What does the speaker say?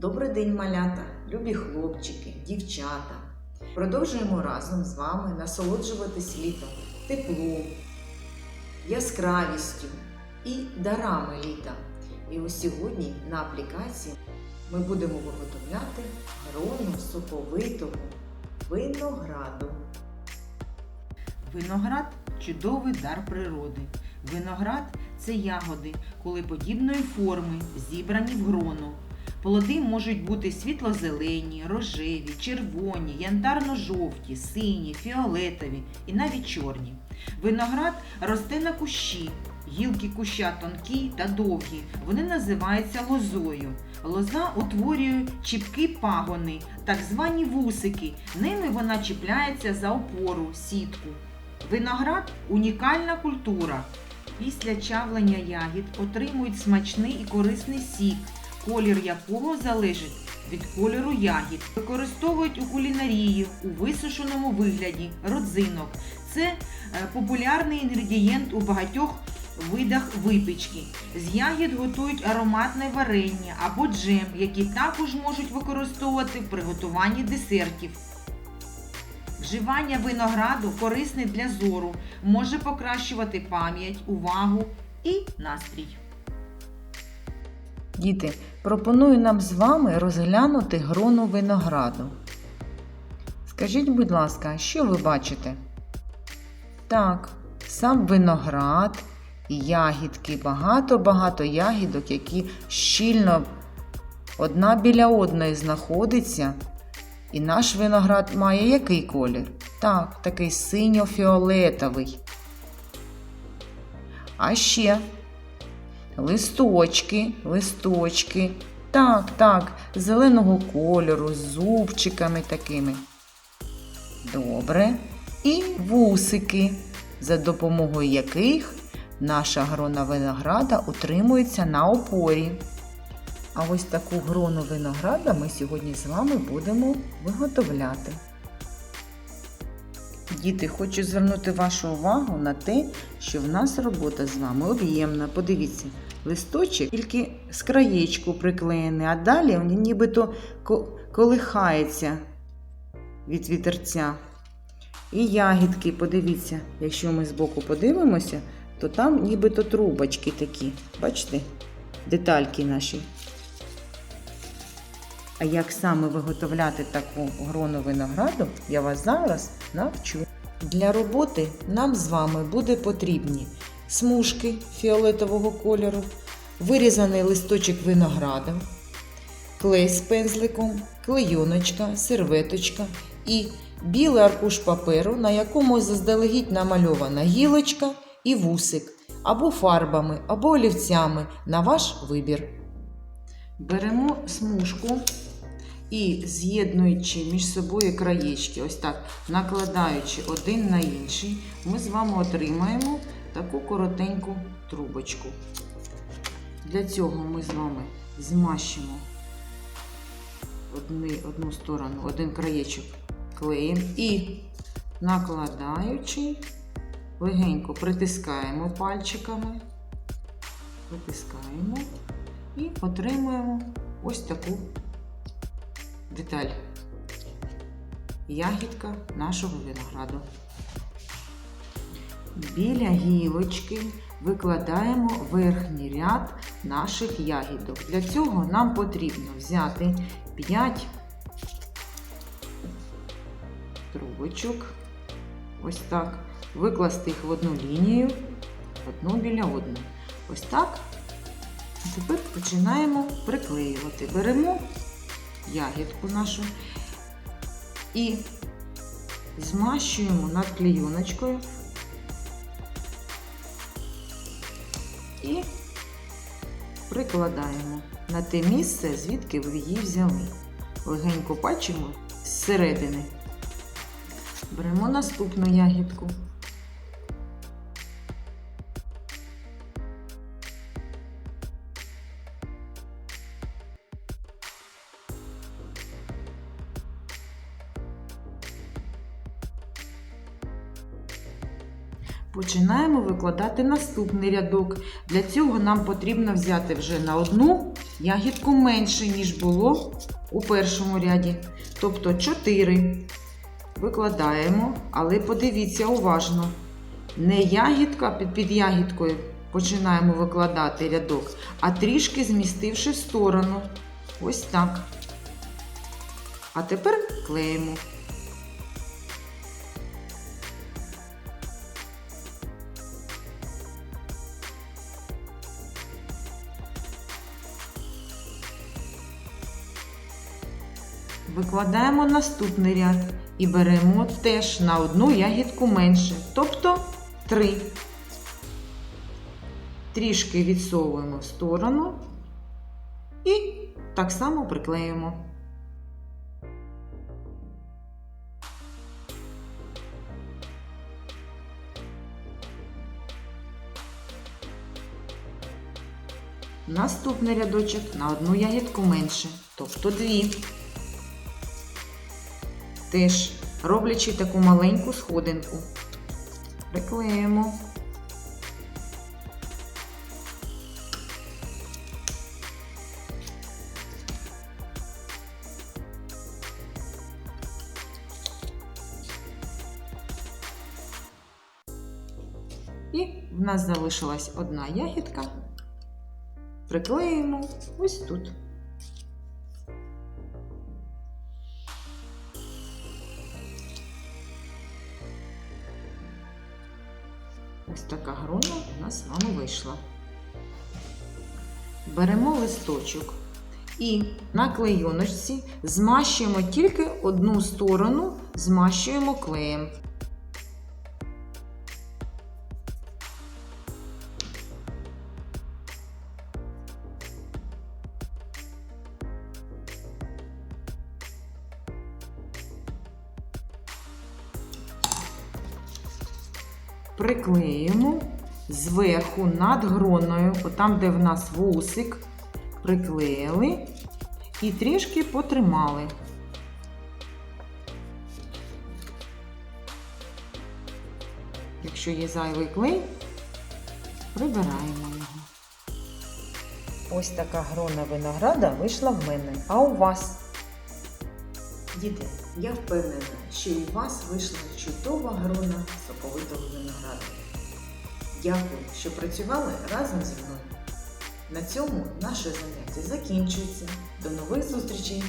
Добрий день, малята, любі хлопчики, дівчата. Продовжуємо разом з вами насолоджуватись літом теплом, яскравістю і дарами літа. І ось сьогодні на аплікації ми будемо виготовляти грону соковитого винограду. Виноград чудовий дар природи. Виноград це ягоди кулеподібної форми, зібрані в грону. Плоди можуть бути світло-зелені, рожеві, червоні, янтарно-жовті, сині, фіолетові і навіть чорні. Виноград росте на кущі. Гілки куща тонкі та довгі. Вони називаються лозою. Лоза утворює чіпкі пагони, так звані вусики. Ними вона чіпляється за опору, сітку. Виноград унікальна культура. Після чавлення ягід отримують смачний і корисний сік, колір якого залежить від кольору ягід. Використовують у кулінарії у висушеному вигляді родзинок. Це е, популярний інгредієнт у багатьох видах випічки. З ягід готують ароматне варення або джем, які також можуть використовувати в приготуванні десертів. Вживання винограду корисне для зору, може покращувати пам'ять, увагу і настрій. Діти, пропоную нам з вами розглянути грону винограду. Скажіть, будь ласка, що ви бачите? Так, сам виноград, ягідки, багато-багато ягідок, які щільно одна біля одної знаходяться. І наш виноград має який колір? Так, такий синьо-фіолетовий. А ще листочки, листочки. Так, так, зеленого кольору, з зубчиками такими. Добре. І вусики, за допомогою яких наша грона винограда утримується на опорі. А ось таку грону винограда ми сьогодні з вами будемо виготовляти. Діти, хочу звернути вашу увагу на те, що в нас робота з вами об'ємна. Подивіться, листочок тільки з краєчку приклеєний, а далі він нібито колихається від вітерця. І ягідки, подивіться, якщо ми збоку подивимося, то там нібито трубочки такі. Бачите? Детальки наші. А як саме виготовляти таку грону винограду, я вас зараз навчу. Для роботи нам з вами буде потрібні смужки фіолетового кольору, вирізаний листочок винограда, клей з пензликом, клейоночка, серветочка і білий аркуш паперу, на якому заздалегідь намальована гілочка і вусик, або фарбами, або олівцями на ваш вибір. Беремо смужку і з'єднуючи між собою краєчки, ось так накладаючи один на інший, ми з вами отримаємо таку коротеньку трубочку. Для цього ми з вами змащимо одни, одну сторону, один краєчок клеєм і накладаючи, легенько притискаємо пальчиками, притискаємо і отримуємо ось таку деталь. Ягідка нашого винограду. Біля гілочки викладаємо верхній ряд наших ягідок. Для цього нам потрібно взяти 5 трубочок, ось так, викласти їх в одну лінію, одну біля одної. Ось так. Тепер починаємо приклеювати. Беремо ягідку нашу і змащуємо над клейоночкою і прикладаємо на те місце, звідки ви її взяли. Легенько пальчимо зсередини. Беремо наступну ягідку. Починаємо викладати наступний рядок. Для цього нам потрібно взяти вже на одну ягідку менше, ніж було у першому ряді. Тобто 4 викладаємо, але подивіться уважно. Не ягідка під, ягідкою починаємо викладати рядок, а трішки змістивши сторону. Ось так. А тепер клеїмо. Викладаємо наступний ряд і беремо теж на одну ягідку менше, тобто 3. Трішки відсовуємо в сторону і так само приклеїмо. Наступний рядочок на одну ягідку менше, тобто 2. Теж роблячи таку маленьку сходинку. Приклеїмо. І в нас залишилась одна ягідка. Приклеїмо ось тут. Ось така грона у нас з вами вийшла. Беремо листочок і на клейоночці змащуємо тільки одну сторону, змащуємо клеєм. Приклеїмо зверху над гроною, отам, де в нас вусик, приклеїли і трішки потримали. Якщо є зайвий клей, прибираємо його. Ось така грона винограда вийшла в мене. А у вас? Діти, я впевнена, що у вас вийшла чудова грона соковитого винограду. Дякую, що працювали разом зі мною. На цьому наше заняття закінчується. До нових зустрічей!